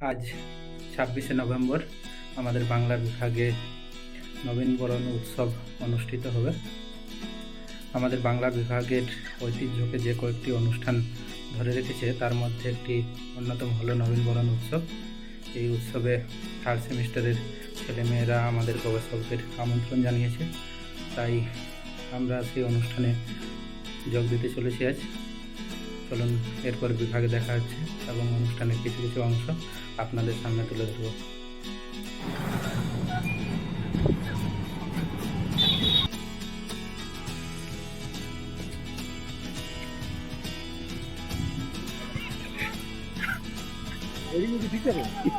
আজ ছাব্বিশে নভেম্বর আমাদের বাংলা বিভাগে নবীনবরণ উৎসব অনুষ্ঠিত হবে। আমাদের বাংলা বিভাগের ঐতিহ্যকে যে কয়েকটি অনুষ্ঠান ধরে রেখেছে, তার মধ্যে একটি অন্যতম হলো নবীনবরণ উৎসব। এই উৎসবে থার্ড সেমিস্টারের ছেলেমেয়েরা আমাদের গবেষকদের আমন্ত্রণ জানিয়েছে। তাই আমরা সেই অনুষ্ঠানে যোগ দিতে চলেছি আজ। চলুন, এরপর বিভাগে দেখা হচ্ছে এবং অনুষ্ঠানের কিছু কিছু অংশ আপনাদের সামনে তুলে ধরব।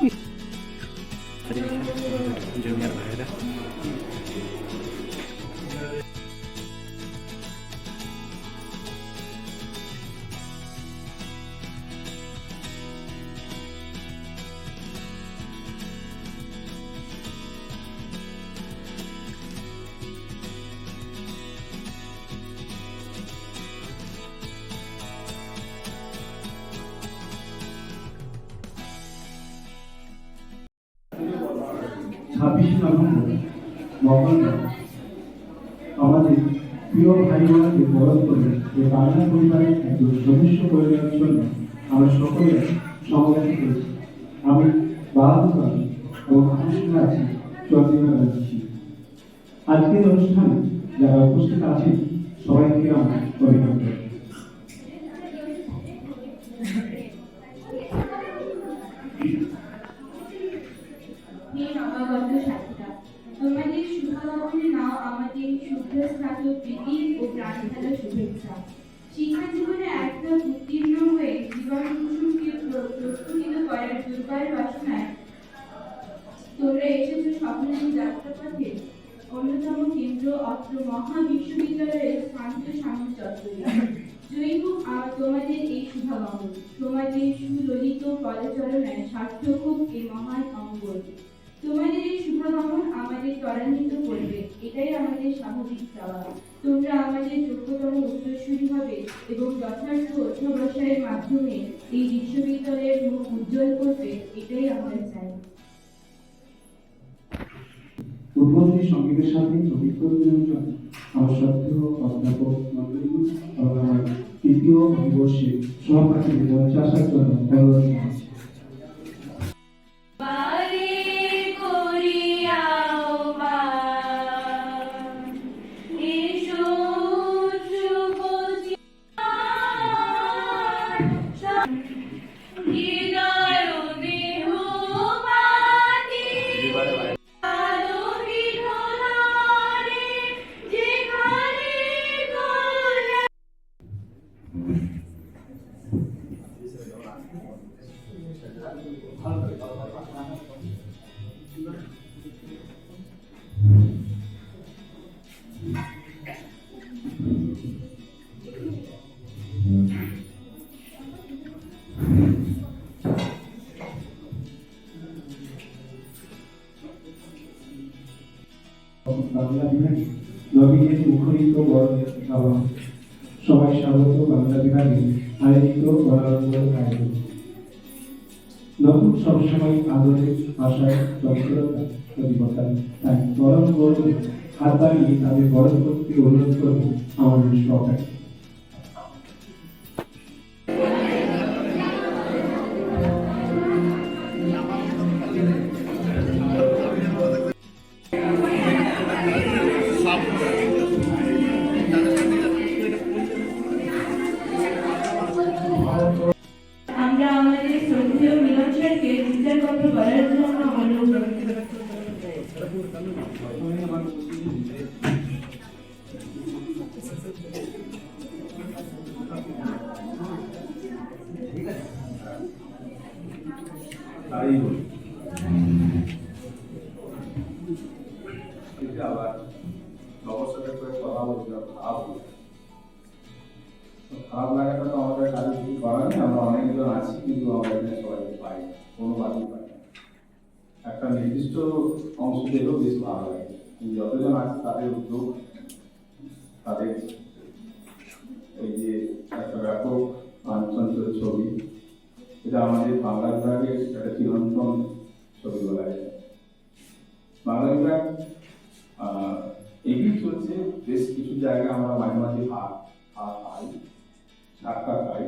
জুনিয়র ভাইরা জন্য আমরা সকলে সমাবেশ করেছি। আমি বাহাদুর এবং আছি চন্দ্রিমা ব্যানার্জি আজকের অনুষ্ঠানে যারা উপস্থিত আছেন, সবাইকে আমার অভিনন্দন। তোমাদের এই তোমাদের সুললিত সার্থক এই মহান তোমাদের এই আমাদের ত্বরান্বিত করবে। এটাই আমাদের স্বাভাবিক চাওয়া। তোমরা আমাদের যোগ্যতম হবে এবং যথার্থ অধ্যবসায়ের মাধ্যমে এই বিশ্ববিদ্যালয়ের মুখ উজ্জ্বল করবে, এটাই চাই। উদ্বোধনী সঙ্গীতের সাথে অধ্যাপক তৃতীয় অধিবর্ষে সহপাঠীদের মঞ্চে আসার জন্য অনুরোধ জানাচ্ছি সবাই স্বাগত, বাংলা বিভাগে আয়োজিত আয়োজন। নতুন সবসময় আদরের ভাষায় তৎপরতা প্রতিবতা তাই গরম গৌরবে হাত বাড়িয়ে তাদের গরম করতে অনুরোধ করব আমাদের সহকারী অংশ থেকেও বেশ ভালো লাগে। যতজন আছে তাদের উদ্যোগ, তাদের এই যে একটা ব্যাপক মানচঞ্চল ছবি, এটা আমাদের বাংলা বিভাগের একটা চিরন্তন ছবি বলা যায়। বাংলা বিভাগ এগিয়ে চলছে, বেশ কিছু জায়গায় আমরা মাঝে মাঝে হাত হাত পাই, সাক্ষাৎ পাই।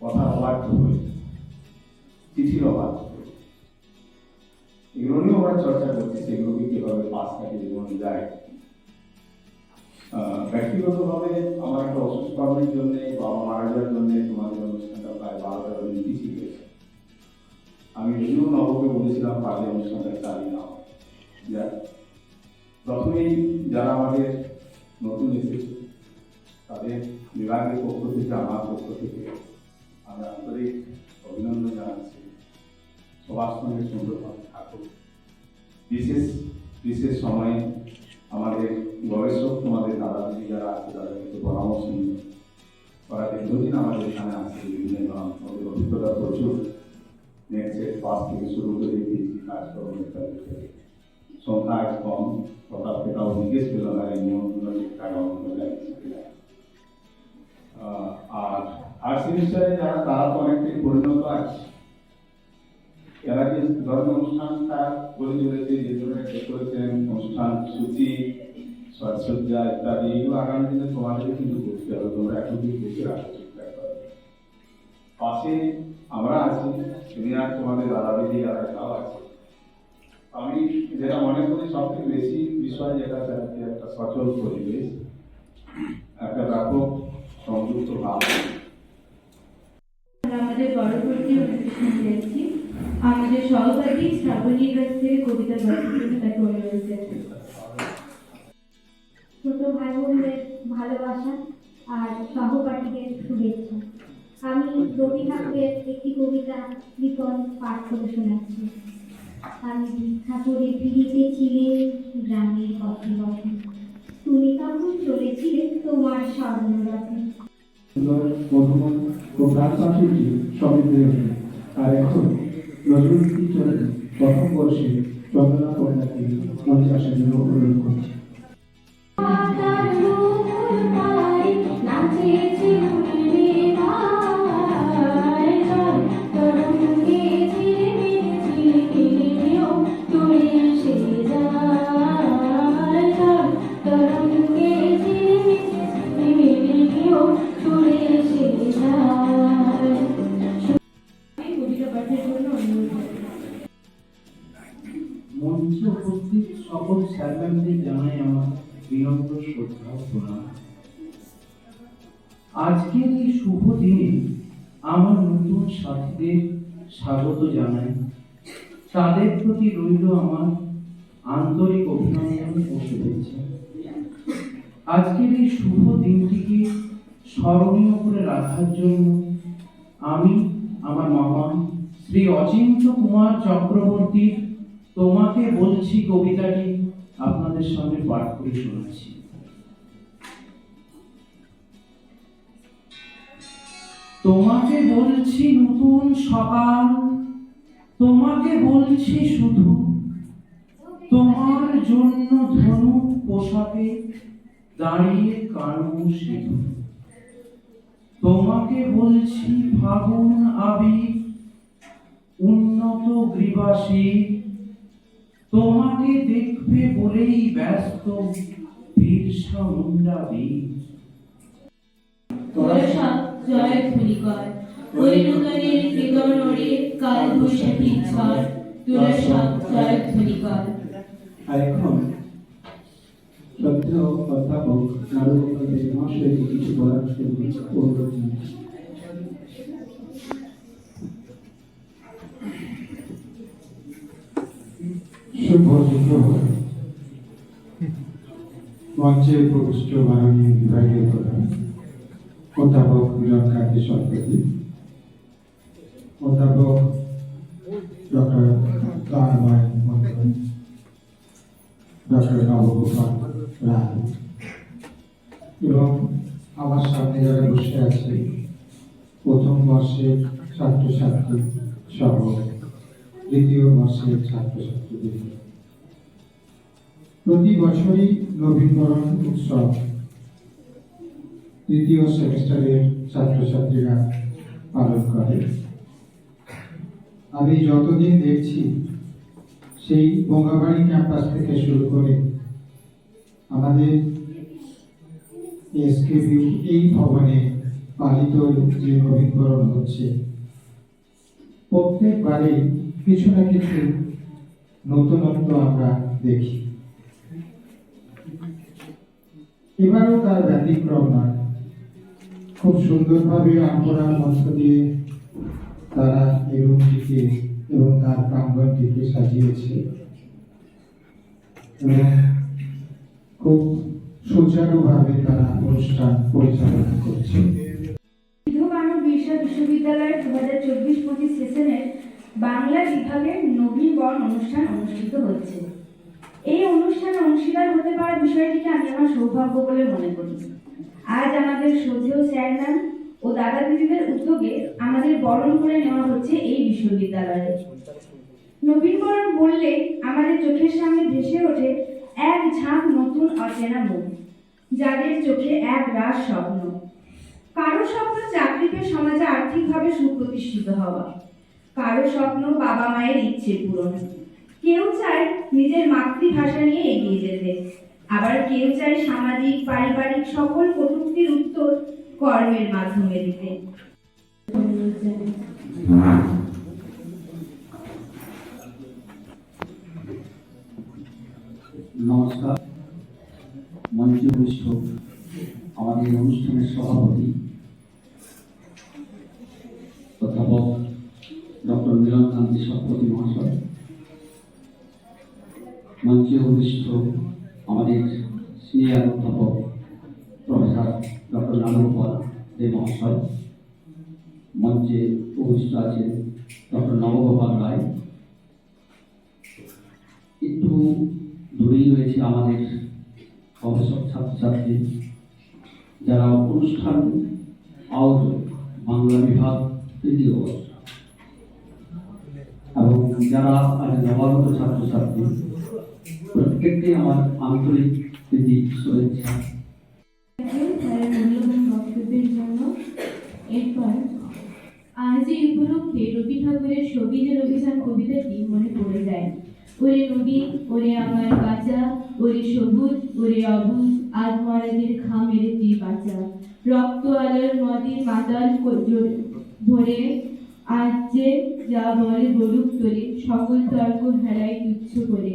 কথা অবাধ্য হই, চিঠির অবাধ্য এগুলো নিয়েও আমরা চর্চা করছি, সেগুলোকে কীভাবে পাশ কাটিয়ে জীবনে যায়। ব্যক্তিগতভাবে আমার একটা অসুস্থ কর্মের জন্য, বাবা মারা যাওয়ার জন্য তোমাদের অনুষ্ঠানটা প্রায় বারোটা দিন পিছিয়ে গেছে। আমি যদিও নবকে বলেছিলাম, পারলে অনুষ্ঠানটা চালিয়ে নাও। যাক, প্রথমেই যারা আমাদের নতুন এসেছে, তাদের বিভাগের পক্ষ থেকে, আমার পক্ষ থেকে আমি আন্তরিক অভিনন্দন জানাচ্ছি। সবার সঙ্গে সুন্দরভাবে থাকুক বিশেষ বিশেষ সময়ে আমাদের গবেষক, তোমাদের দাদা দিদি যারা আছে তাদের কাছে পরামর্শ নিয়ে ওরা দীর্ঘদিন আমাদের এখানে আছে, বিভিন্ন ওদের অভিজ্ঞতা প্রচুর। নেক্সট পাস থেকে শুরু করে পিএইচডি কাজকর্ম সংখ্যা কম প্রতাপ পেটাও জিজ্ঞেস করল না এই নিয়মগুলো ঠিকঠাক আর থার্ড সেমিস্টারে যারা, তারা তো অনেকটাই পরিণত আছে। এরা যে ধরনের অনুষ্ঠানটা করে চলেছে যে ধরনের ডেকোরেশন অনুষ্ঠান, সূচি সাজসজ্জা ইত্যাদি, এগুলো আগামী দিনে তোমাদের কিন্তু করতে হবে। তোমরা এখন ঠিকঠাক করে। পাশে আমরা আছি সিনিয়র তোমাদের দাদা দিদি আর একটাও আছে। আমি যেটা মনে করি সব থেকে বেশি বিষয় যেটা হচ্ছে একটা সচল পরিবেশ, একটা ব্যাপক সংযুক্ত ভাব। আমাদের পরবর্তী অনুষ্ঠানে আমাদের সহপাঠী, শ্রাবণীর কাছ থেকে কবিতা তাকে অনুরোধ ছোট ভাই বোনদের ভালোবাসা আর সহপাঠীদের শুভেচ্ছা। আমি রবি ঠাকুরের একটি কবিতা বিপন পাঠ করে শোনাচ্ছি। আমি ভিক্ষা করে ফিরিতেছিলে গ্রামের পথে পথে তুমি তখন চলেছিলে তোমার স্বর্ণরথে। সুন্দর মধুমন ও গাছ পাখিটি সবই আর এখন নজরুল ইসলামের প্রথম বর্ষে চন্দনা কন্যাকে জন্য অনুরোধ করছি। সাথীদের স্বাগত জানাই। তাদের প্রতি রইল আমার আন্তরিক অভিনন্দন ও শুভেচ্ছা। আজকের এই শুভ দিনটিকে স্মরণীয় করে রাখার জন্য আমি, আমার মামা, শ্রী অচিন্ত কুমার চক্রবর্তী, তোমাকে বলছি কবিতাটি আপনাদের সামনে পাঠ করে শোনাচ্ছি। তোমাকে বলছি নতুন সকাল, তোমাকে বলছি শুধু তোমার জন্য ধনুক পোশাকে দাঁড়িয়ে কানু সিধু তোমাকে বলছি ফাগুন আবির, উন্নত গ্রীবাসী তোমাকে দেখবে বলেই ব্যস্ত বীরসা মুন্ডা বীর। জয় ধুলি ওই নূতনের হৃদয় নড়ে কাল বৈশাখী ঝড় তোরা সব জয় ধুলি আর এখন শ্রদ্ধেয় অধ্যাপক নারুগোপাল দেব মহাশয়কে কিছু বলার জন্য অনুরোধ জানাচ্ছি। শুভ শুক্রবার মঞ্চে উপবিষ্ট মাননীয় বিভাগীয় প্রধান। অধ্যাপক মিলন কান্তি সরকারি অধ্যাপক ডক্টর রামায়ণ মন্ডল, ডক্টর নবগোপাল রায় এবং আমার সামনে যারা বসে আছে, প্রথম বর্ষের ছাত্রছাত্রী সহ দ্বিতীয় বর্ষের ছাত্রছাত্রীদের। প্রতি বছরই নবীনবরণ উৎসব তৃতীয় সেমিস্টারের ছাত্রছাত্রীরা পালন করে। আমি যতদিন দেখছি সেই বঙ্গাবাড়ি ক্যাম্পাস থেকে শুরু করে আমাদের এসকেপি এই ভবনে পালিত যে নবীকরণ হচ্ছে, প্রত্যেকবারে কিছু না কিছু নতুনত্ব আমরা দেখি। এবারও তার ব্যতিক্রম নয়। খুব সুন্দরভাবে আঙ্কনার মধ্য দিয়ে তারা এই রুমটিকে এবং তার প্রাঙ্গণটিকে সাজিয়েছে। খুব সুচারুভাবে তারা অনুষ্ঠান পরিচালনা করছে। বিশ্ববিদ্যালয়ের দু হাজার চব্বিশ পঁচিশ সেশনের বাংলা বিভাগের নবীনবরণ অনুষ্ঠান অনুষ্ঠিত হচ্ছে। এই অনুষ্ঠানে অংশীদার হতে পারা বিষয়টিকে আমি আমার সৌভাগ্য বলে মনে করি। আজ আমাদের শ্রদ্ধেয় স্যার ম্যাম ও দাদা দিদিদের উদ্যোগে আমাদের বরণ করে নেওয়া হচ্ছে এই বিশ্ববিদ্যালয়ে। নবীনবরণ বললে আমাদের চোখের সামনে ভেসে ওঠে এক ঝাঁক নতুন অচেনা মুখ, যাদের চোখে এক রাস স্বপ্ন। কারও স্বপ্ন চাকরি পেয়ে সমাজে আর্থিকভাবে সুপ্রতিষ্ঠিত হওয়া, কারও স্বপ্ন বাবা মায়ের ইচ্ছে পূরণ। কেউ চায় নিজের মাতৃভাষা নিয়ে এগিয়ে যেতে আবার কেউ চায় সামাজিক, পারিবারিক সকল কটূক্তির উত্তর কর্মের মাধ্যমে দিতে। নমস্কার। মঞ্চে উপস্থিত আমাদের অনুষ্ঠানের সভাপতি অধ্যাপক ডক্টর মিলন কান্তি সভাপতি মহাশয়। মঞ্চে উপস্থিত আমাদের সিনিয়র অধ্যাপক প্রফেসর ডক্টর রানুগোপাল দে মহাশয় মঞ্চে উপস্থিত আছেন ডক্টর নবগোপাল রায়। একটু দূরেই রয়েছে আমাদের গবেষক ছাত্রছাত্রী যারা অনুষ্ঠান আয়োজক বাংলা বিভাগ তৃতীয় বর্ষ। এবং যারা আজ নবাগত ছাত্রছাত্রী প্রত্যেককে আমার আন্তরিক প্রীতি শুভেচ্ছা। বক্তব্যের উপলক্ষে রবি ঠাকুরের সবিজের অভিযান কবিতাটি মনে পড়ে যায়। ওরে নবীন ওরে আমার বাঁচা, ওরে সবুজ, ওরে অবুজ আজ মহারাজের খা মেরে বাঁচা। রক্ত আলোর নদীর মাতাল ভরে, আজ যে যা বলে বলুক তোরে সকল তর্ক হেরাই তুচ্ছ করে।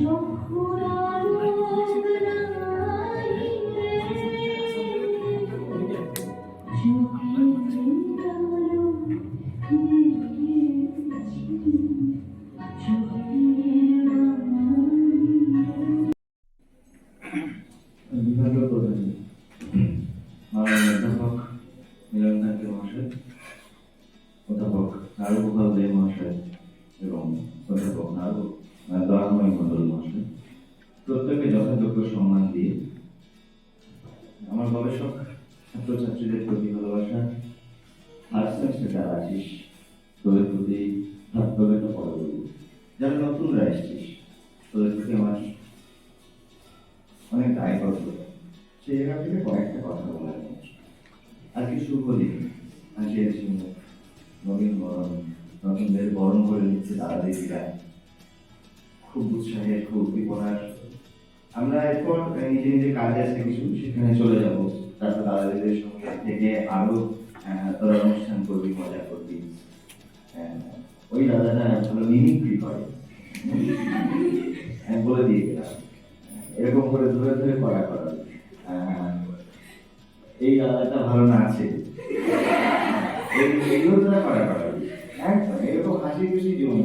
বিভাগীয় যারা নতুনরা এসছিস তোদের প্রতি আমার অনেক দায়বদ্ধ সেই জায়গা থেকে কয়েকটা কথা বলার আজকে শুভ দিন। নবীন বরণ নতুনদের বরণ করে নিচ্ছে দাদা দিদিরা খুব উৎসাহের খুব উদ্দীপনার আমরা এরপর নিজে নিজে কাজ আছে কিছু সেখানে চলে যাব। তারপর দাদাদের সঙ্গে থেকে আরও আহ, তোরা অনুষ্ঠান করবি মজা করবি। ওই দাদাটা ভালো মিমিক্রি করে। হ্যাঁ, বলে দিয়ে গেলাম এরকম করে ধরে ধরে করা করা। এই দাদাটা ভালো না এই- এইগুলো তোরা করা করা। একদম এরকম হাসি খুশি জীবন।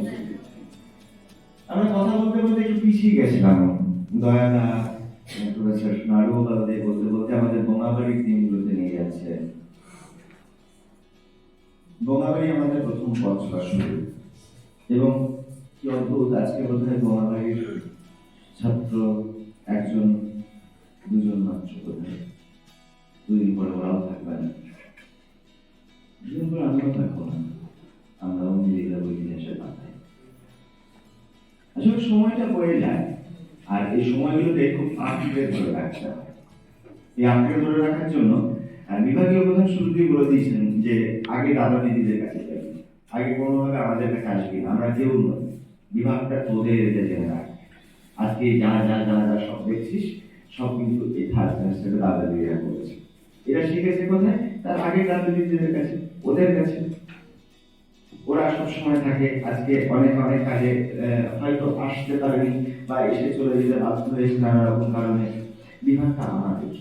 আমরা কথা বলতে বলতে একটু পিছিয়ে গেছিলাম। প্রফেসর নাড়ু বলতে বলতে আমাদের দিনগুলোতে নিয়ে যাচ্ছে। আমাদের প্রথম পথ শুরু এবং কি অদ্ভুত, আজকে বোধ হয় বোমাবাড়ির ছাত্র একজন, দুজন মাত্র বোধ হয় দুদিন পরে ওরাও থাকবে না দুদিন পরে আমরাও থাকব না। আমরাও মিলিয়ে যাব ইতিহাসের পাতায় আসলে সময়টা বয়ে যায়, আর এই সময়গুলোতে খুব আঁকড়ে ধরে রাখতে হয়। এই আঁকড়ে ধরে রাখার জন্য বিভাগীয় প্রধান শুরুতেই বলে দিয়েছেন যে, আগে দাদা দিদিদের কাছে আগে কোনোভাবে আমাদের কাছে আসবি না আমরা কেউ নই বিভাগটা তোদের জেনে রাখ আজকে যা যা যা যা সব দেখছিস সব কিন্তু এই থার্ড সেমিস্টারে দাদা দিদিরা করেছে। এরা শিখেছে কোথায়? তার আগে দাদা কাছে ওদের কাছে। ওরা সব সময় থাকে আজকে অনেক অনেক আহ, হয়তো আসতে পারেনি বা এসে চলে যেতে বাধ্য হয়েছে নানা রকম কারণে। বিভাগটা আমাদের।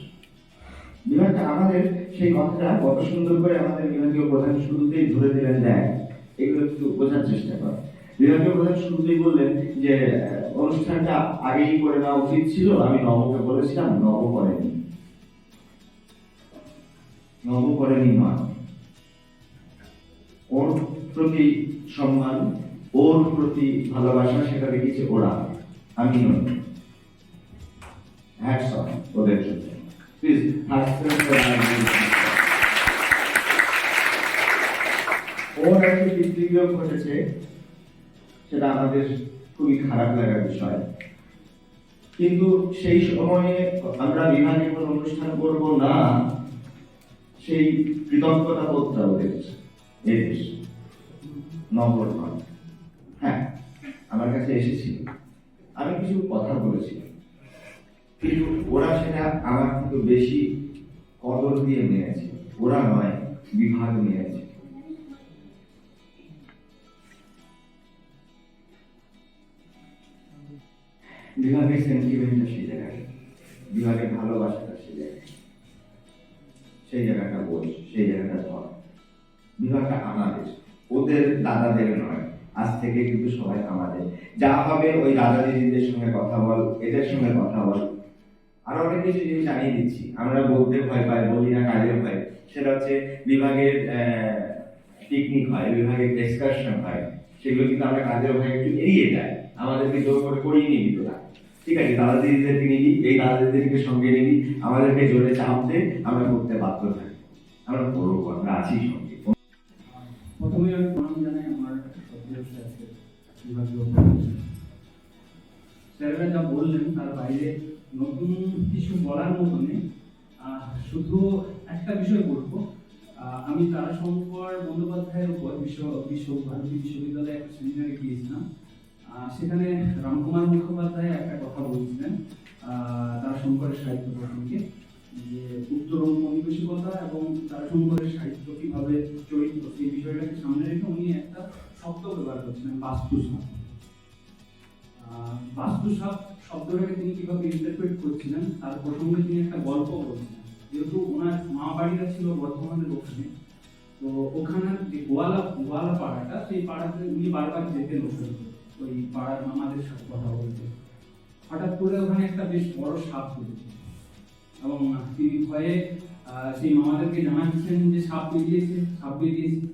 বিভাগটা আমাদের সেই কথাটা কত সুন্দর করে আমাদের বিভাগীয় প্রধান শুরুতেই ধরে দিলেন দেখ। এগুলো একটু বোঝার চেষ্টা কর। শুরুতেই বললেন যে অনুষ্ঠানটা আগেই করে নেওয়া উচিত ছিল, আমি নবকে বলেছিলাম নব করেনি। নব করেনি ওর প্রতি সম্মান, ওর প্রতি ভালোবাসা, সেটা দেখিয়েছে ওরা। আমি নই। হ্যাটস অফ ওদের জন্য। প্লিজ একটু ঘটেছে, সেটা আমাদের খুবই খারাপ লাগার বিষয়। কিন্তু সেই সময়ে আমরা বিভাগে কোনো অনুষ্ঠান করব না, সেই কৃতজ্ঞতা বোধটা ওদের নম্বর হ্যাঁ আমার কাছে এসেছিল। আমি কিছু কথা বলেছিলাম কিন্তু ওরা সেটা আমার থেকে বেশি কদর দিয়ে নিয়েছে ওরা নয়, বিভাগ মেনেছে। বিভাগের সেন্টিমেন্টটা সেই জায়গায়। বিভাগের ভালোবাসাটা সেই জায়গায়। সেই জায়গাটা বোঝ সেই জায়গাটা ধর। বিভাগটা আমাদের, ওদের দাদাদের নয়। আজ থেকে কিন্তু সবাই আমাদের। যা হবে ওই দাদা দিদিদের সঙ্গে কথা বল, এদের সঙ্গে কথা বল। আরও অনেক কিছু জিনিস জানিয়ে দিচ্ছি। আমরা বলতে ভয় পাই, বলি না কাজের ভয়। সেটা হচ্ছে বিভাগের পিকনিক হয়, বিভাগের এক্সকারশন হয়। সেগুলো কিন্তু আমরা কাজের ভয় একটু এড়িয়ে যাই। আমাদেরকে জোর করে করিয়ে নিবি তোরা ঠিক আছে দাদা দিদিদেরকে নিবি, এই দাদা দিদিদেরকে সঙ্গে নিবি আমাদেরকে জোরে চাপ দে, আমরা করতে বাধ্য থাকি। আমরা করব আমরা আছি সঙ্গে। প্রথমে প্রণাম জানাই, আমার যা বললেন, তার বাইরে নতুন কিছু বলার মতো নেই শুধু একটা বিষয় বলব। আমি তারাশঙ্কর বন্দ্যোপাধ্যায়ের উপর বিশ্ব বিশ্ব ভারতী বিশ্ববিদ্যালয়ে একটা সেমিনারে গিয়েছিলাম। সেখানে রামকুমার মুখোপাধ্যায় একটা কথা বলছিলেন আহ, তারাশঙ্করের সাহিত্য প্রসঙ্গে যে উত্তরণ ঔপনিবেশিকতা এবং তারাশঙ্করের সাহিত্য কীভাবে চরিত্র সেই বিষয়টাকে সামনে রেখে উনি একটা শব্দ ব্যবহার করছিলেন বাস্তুসাপ। বাস্তুসাপ শব্দটাকে তিনি কীভাবে ইন্টারপ্রেট করছিলেন তার প্রসঙ্গে তিনি একটা গল্প বলছিলেন। যেহেতু ওনার মা বাড়িটা ছিল বর্ধমানের ওখানে তো ওখানে যে গোয়ালা গোয়ালা পাড়াটা সেই পাড়াতে উনি বারবার যেতেন ওখানে ওই পাড়ার মামাদের সাথে কথা বলতে। হঠাৎ করে ওখানে একটা বেশ বড় সাপ তুলেছে এবং তিনি ভয়ে সেই মামাদেরকে জানাচ্ছেন যে সাপ বেরিয়েছে সাপ বেরিয়েছে।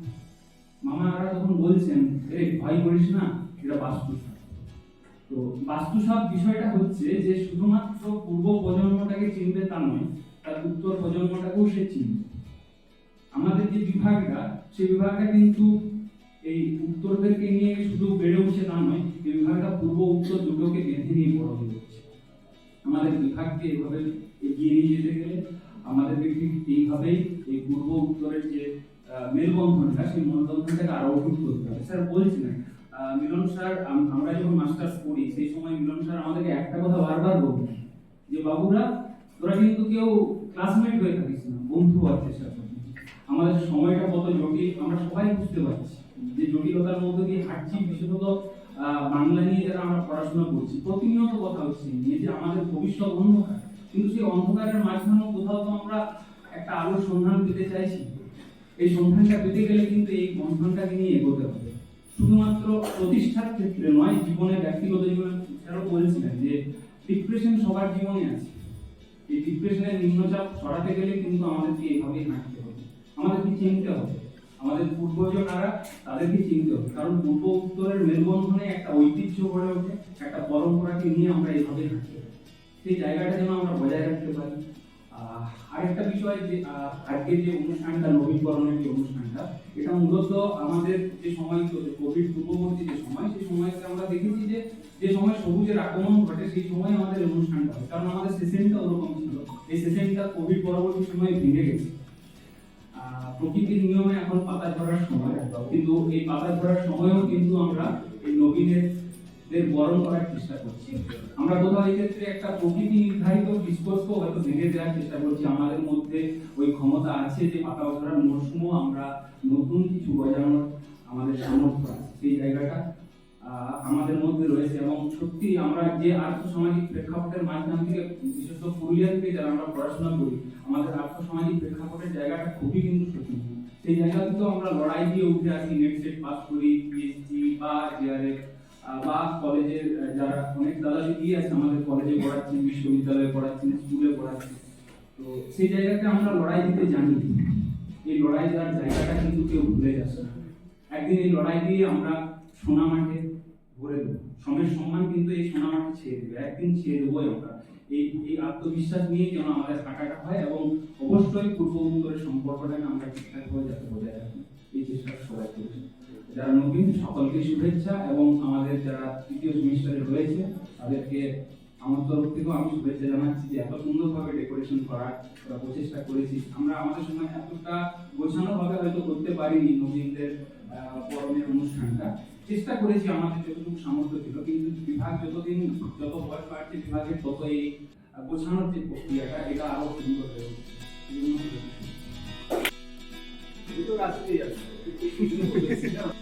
মামারা তখন বলছেন এই ভয় করিস না, এটা বাস্তু তো বাস্তু সাপ বিষয়টা হচ্ছে যে শুধুমাত্র পূর্ব প্রজন্মটাকে চিনবে তা নয়, তার উত্তর প্রজন্মটাকেও সে চিনবে। আমাদের যে বিভাগটা সেই বিভাগটা কিন্তু এই উত্তরদেরকে নিয়ে শুধু বেড়ে উঠছে তা নয়, এই বিভাগটা পূর্ব উত্তর দুটোকে বেঁধে নিয়ে বড় হয়ে উঠছে। আমাদের বিভাগকে এভাবে এগিয়ে নিয়ে যেতে গেলে আমাদেরকে ঠিক এইভাবেই এই পূর্ব উত্তরের যে মেলবন্ধনটা সেই মেলবন্ধনটাকে আরও অটুট করতে হবে। স্যার বলছিলেন মিলন স্যার আমরা যখন মাস্টার্স পড়ি, সেই সময় মিলন স্যার আমাদেরকে একটা কথা বারবার বলতেন যে, বাবুরা, তোরা কিন্তু কেউ ক্লাসমেট হয়ে থাকিস না, বন্ধু আছে স্যার আমাদের সময়টা কত জটিল, আমরা সবাই বুঝতে পারছি। যে জটিলতার মধ্যে দিয়ে হাঁটছি, বিশেষত বাংলা নিয়ে যারা আমরা পড়াশোনা করছি, প্রতিনিয়ত কথা হচ্ছে নিয়ে যে আমাদের ভবিষ্যৎ অন্ধকার। কিন্তু সেই অন্ধকারের মাঝখানেও কোথাও তো আমরা একটা আলোর সন্ধান পেতে চাইছি। এই সন্ধানটা পেতে গেলে কিন্তু এই বন্ধনটাকে নিয়ে এগোতে হবে। শুধুমাত্র প্রতিষ্ঠার ক্ষেত্রে নয় জীবনে ব্যক্তিগত জীবনে স্যারও বলছিলেন যে ডিপ্রেশন সবার জীবনে আছে। এই ডিপ্রেশনের নিম্নচাপ সরাতে গেলে কিন্তু আমাদেরকে এভাবেই হাঁটতে হবে। আমাদেরকে চিনতে হবে। আমাদের পূর্বজনারা তাদেরকে চিনতে হবে কারণ পূর্ব উত্তরের মেলবন্ধনে একটা ঐতিহ্য গড়ে ওঠে, একটা পরম্পরাকে নিয়ে আমরা হাঁটতে হবে সেই জায়গাটা যেন আমরা বজায় রাখতে পারি। আরেকটা বিষয় যে আজকের যে অনুষ্ঠানটা নবীকরণের যে অনুষ্ঠানটা, এটা মূলত আমাদের যে সময় চলছে কোভিড পূর্ববর্তী যে সময়, সেই সময়তে আমরা দেখেছি যে যে সময় সবুজের আগমন ঘটে, সেই সময় আমাদের অনুষ্ঠানটা হয়। কারণ আমাদের সেশনটা ওরকম ছিল। এই সেশনটা কোভিড পরবর্তী সময়ে ভেঙে গেছে। প্রকৃতির নিয়মে এখন পাতা ঝরার সময়, কিন্তু এই পাতা ঝরার সময়ও কিন্তু আমরা এই নবীনের বরণ করার চেষ্টা করছি। আমরা কোথাও এই ক্ষেত্রে একটা প্রকৃতি নির্ধারিত ডিসকোর্সকেও হয়তো ভেঙে দেওয়ার চেষ্টা করছি। আমাদের মধ্যে ওই ক্ষমতা আছে যে পাতা ঝরার মরশুমও আমরা নতুন কিছু বজানোর আমাদের সামর্থ্য আছে। সেই জায়গাটা আমাদের মধ্যে রয়েছে এবং সত্যি আমরা যে আর্থসামাজিক প্রেক্ষাপটের মাধ্যম থেকে, বিশেষত পুরুলিয়া থেকে যারা আমরা পড়াশোনা করি, আমাদের আর্থসামাজিক প্রেক্ষাপটের জায়গাটা খুবই কিন্তু সত্যি সেই জায়গাতেও আমরা লড়াই দিয়ে উঠে আসি নেট সেট পাস করি পিএইচডি বা জিআরএফ বা কলেজের যারা অনেক দাদা দিদি আছে, আমাদের কলেজে পড়াচ্ছেন, বিশ্ববিদ্যালয়ে পড়াচ্ছেন স্কুলে পড়াচ্ছেন। তো সেই জায়গাতে আমরা লড়াই দিতে জানি। এই লড়াই দেওয়ার জায়গাটা কিন্তু কেউ ভুলে যাচ্ছে না। একদিন এই লড়াই দিয়ে আমরা সোনা মাঠে ভরে দেবো। সমের সম্মান কিন্তু এই সোনা মাঠে ছেড়ে দেবে। একদিন ছেড়ে দেবোই আমরা। এই এই আত্মবিশ্বাস নিয়ে যেন আমাদের হাঁটাটা হয় এবং অবশ্যই পূর্ব উত্তরের সম্পর্কটাকে আমরা ঠিকঠাকভাবে যাতে বজায় রাখি। এই চেষ্টা সবাই করছি যারা নবীন সকলকে শুভেচ্ছা এবং আমাদের যারা তৃতীয় সেমিস্টারে রয়েছে, তাদেরকে আমার তরফ থেকেও আমি শুভেচ্ছা জানাচ্ছি যে এত সুন্দরভাবে ডেকোরেশন করার আমরা প্রচেষ্টা করেছি। আমরা আমাদের সময় এতটা গোছানো ভাবে হয়তো করতে পারিনি নবীনদের পরমের অনুষ্ঠানটা। চেষ্টা করেছি আমাদের যতটুকু সামর্থ্য ছিল কিন্তু বিভাগ যতদিন যত বয়স বাড়ছে বিভাগের তত এই বোঝানোর গোছানোর যে প্রক্রিয়াটা এটা আরও সুন্দর হয়ে উঠছে। দুটো আছে।